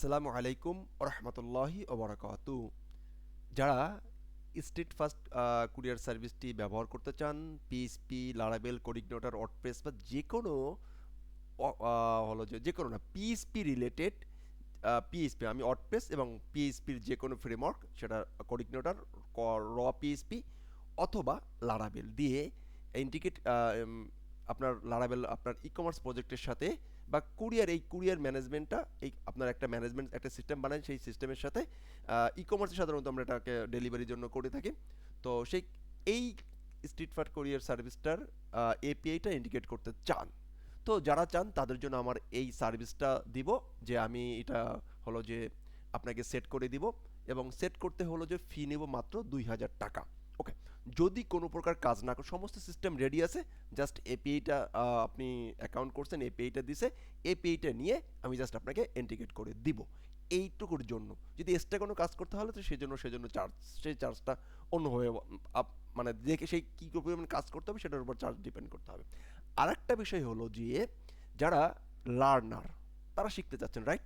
আসসালামু আলাইকুম রহমতুল্লাহি ওবরাকাতু। যারা স্ট্রিট ফাস্ট কুরিয়ার সার্ভিসটি ব্যবহার করতে চান পিএসপি লারাবেল কোডিগনোটার ওয়ার্ডপ্রেস বা যে কোনো হলো যে যে কোনো না পিএসপি রিলেটেড পিএসপি আমি ওয়ার্ডপ্রেস এবং পিএসপির যে কোনো ফ্রেমওয়ার্ক সেটা কোডিগনোটার র পিএসপি অথবা লারাবেল দিয়ে ইন্ডিকেট আপনার লারাবেল আপনার ই কমার্স প্রজেক্টের সাথে বা কুরিয়ার, এই কুরিয়ার ম্যানেজমেন্টটা, এই আপনার একটা ম্যানেজমেন্ট, একটা সিস্টেম বানান সেই সিস্টেমের সাথে ই কমার্সে সাধারণত আমরা এটাকে ডেলিভারির জন্য করে থাকি। তো সেই, এই স্ট্রিট ফার্ট কুরিয়ার সার্ভিসটার এপিআইটা ইন্ডিকেট করতে চান। তো যারা চান, তাদের জন্য আমার এই সার্ভিসটা দিব, যে আমি এটা হলো যে, আপনাকে সেট করে দিব এবং সেট করতে হলো যে ফি নেব মাত্র দুই হাজার টাকা। ওকে যদি কোনো প্রকার কাজ না করে, সমস্ত সিস্টেম রেডি আছে জাস্ট এপিআইটা আপনি অ্যাকাউন্ট করছেন এপিআইটা দিছে এপিআইটা নিয়ে আমি জাস্ট আপনাকে ইন্ডিকেট করে দিব। এইটুকুর জন্য। যদি এক্সট্রা কোনো কাজ করতে হলে তো সেই জন্য সেজন্য চার্জ সেই চার্জটা অন্য আপ- মানে দেখে সেই কী পরিমাণ কাজ করতে হবে, সেটার উপর চার্জ ডিপেন্ড করতে হবে। আরেকটা বিষয় হলো যে, যারা লার্নার তারা শিখতে চাচ্ছেন রাইট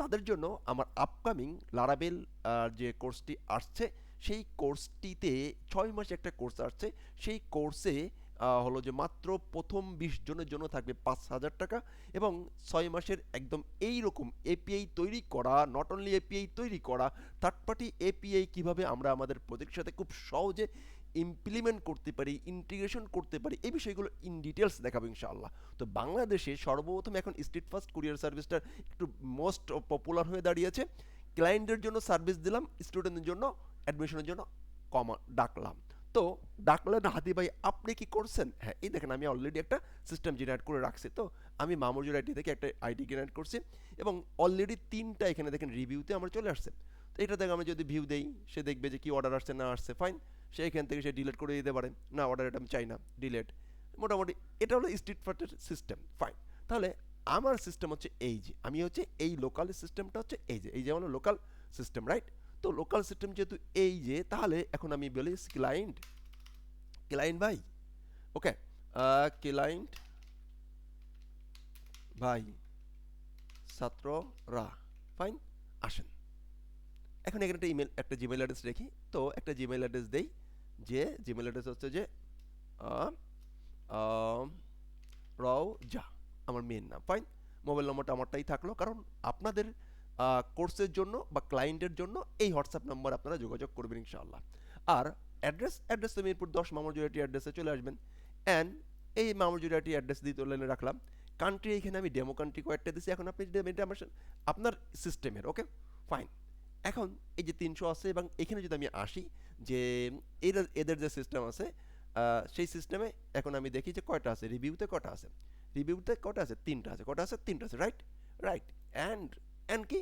তাদের জন্য আমার আপকামিং লারাবেল যে কোর্সটি আসছে, সেই কোর্সটিতে ছয় মাসে একটা কোর্স আসছে, সেই কোর্সে হলো যে মাত্র প্রথম বিশ জনের জন্য থাকবে পাঁচ হাজার টাকা এবং ছয় মাসের একদম এই রকম এপিআই তৈরি করা নট অনলি এপিআই তৈরি করা থার্ড পার্টি এপিআই কীভাবে আমরা আমাদের প্রজেক্টের সাথে খুব সহজে ইমপ্লিমেন্ট করতে পারি ইন্টিগ্রেশন করতে পারি, এই বিষয়গুলো ইন ডিটেলস দেখাবো ইনশাআল্লাহ। তো বাংলাদেশে সর্বপ্রথম এখন স্ট্রিট ফার্স্ট কুরিয়ার সার্ভিসটা একটু মোস্ট পপুলার হয়ে দাঁড়িয়েছে। ক্লায়েন্টের জন্য সার্ভিস দিলাম স্টুডেন্টের জন্য অ্যাডমিশনের জন্য কমা ডাকলাম। তো ডাকলেন হাতি ভাই, আপনি কি করছেন? হ্যাঁ এই দেখেন, আমি অলরেডি একটা সিস্টেম জেনারেট করে রাখছি। তো আমি মামুজুর আইডি থেকে একটা আইডি জেনারেট করছি এবং অলরেডি তিনটা এখানে দেখেন রিভিউতে আমার চলে আসছে। তো এটা দেখে আমি যদি ভিউ দেই, সে দেখবে যে কি অর্ডার আসছে, না আসছে ফাইন সে এখান থেকে সে ডিলেট করে দিতে পারে। না অর্ডার এটা আমি চাই না ডিলেট মোটামুটি এটা হলো স্ট্রিট ফার্টের সিস্টেম ফাইন তাহলে আমার সিস্টেম হচ্ছে এই যে, আমি হচ্ছে এই লোকাল সিস্টেমটা হচ্ছে এই যে এই যে হলো লোকাল সিস্টেম রাইট তো লোকাল সিস্টেম যেহেতু এই যে, তাহলে এখন আমি বলি ক্লায়েন্ট ক্লায়েন্ট ভাই ওকে ক্লায়েন্ট ভাই, ছাত্ররা ফাইন আসেন। এখন এখানে একটা ইমেল একটা জিমেল অ্যাড্রেস রেখি তো একটা জিমেল অ্যাড্রেস দেই যে জিমেল অ্যাড্রেস হচ্ছে যে রাও যা আমার মেন নাম ফাইন মোবাইল নম্বরটা আমারটাই থাকল, কারণ আপনাদের কোর্সের জন্য বা ক্লায়েন্টের জন্য এই হোয়াটসঅ্যাপ নাম্বার আপনারা যোগাযোগ করবেন ইনশাআল্লাহ। আর অ্যাড্রেস অ্যাড্রেস তো মিরপুর দশ মামুর জুরিয়াটি অ্যাড্রেসে চলে আসবেন। অ্যান্ড এই মামুর জুরিয়াটি অ্যাড্রেস দিয়ে তুলে রাখলাম। কান্ট্রি এখানে আমি ডেমো কান্ট্রি কয়েকটা দিচ্ছি এখন আপনি এটা- আমার আপনার সিস্টেমের ওকে ফাইন এখন এই যে তিনশো আছে এবং এখানে যদি আমি আসি যে এদের এদের যে সিস্টেম আছে সেই সিস্টেমে এখন আমি দেখি যে কয়টা আছে? রিভিউতে কটা আছে? রিভিউতে কটা আছে? তিনটা আছে। কটা আছে? তিনটা আছে রাইট রাইট অ্যান্ড অ্যান্ড কি?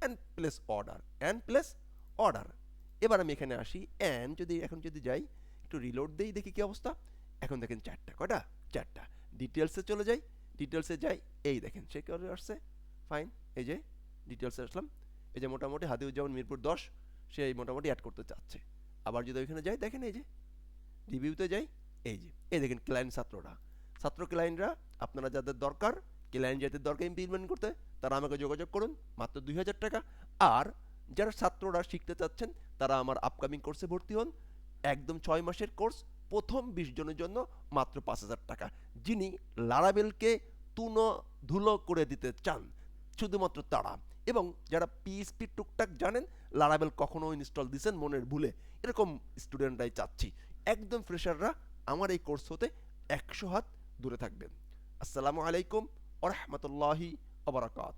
And place order and place order এবার আমি এখানে আসি অ্যান্ড যদি, এখন যদি যাই, একটু রিলোড দিই, দেখি কি অবস্থা। এখন দেখেন চারটা কটা চারটা। ডিটেলসে চলে যাই ডিটেলসে যাই, এই দেখেন, সে করে আসছে? ফাইন এই যে ডিটেলসে আসলাম। এই যে মোটামুটি হাদিউজ্জামান মিরপুর দশ, সে এই মোটামুটি অ্যাড করতে চাচ্ছে। আবার যদি ওইখানে যাই, দেখেন এই যে রিভিউতে যাই, এই যে, এই দেখেন ক্লায়েন্ট ছাত্ররা। ছাত্র ক্লায়েন্টরা আপনারা যাদের দরকার ক্লায়েন্ট যাদের দরকার ইমপ্লিমেন্ট করতে? তারা আমাকে যোগাযোগ করুন, মাত্র দুই হাজার টাকা। আর যারা ছাত্ররা শিখতে চাচ্ছেন, তারা আমার আপকামিং কোর্সে ভর্তি হন। একদম ছয় মাসের কোর্স প্রথম বিশ জনের জন্য মাত্র পাঁচ হাজার টাকা। যিনি লারাবেলকে তুনো ধুলো করে দিতে চান, শুধুমাত্র তারা। এবং যারা পিএসপি টুকটাক জানেন লারাবেল কখনো ইনস্টল দিছেন মনের ভুলে। এরকম স্টুডেন্টরাই চাচ্ছি। একদম ফ্রেশাররা আমার এই কোর্স হতে একশো হাত দূরে থাকবেন। আসসালামু আলাইকুম। ওরহমতুল্লাহি ওবরাকাত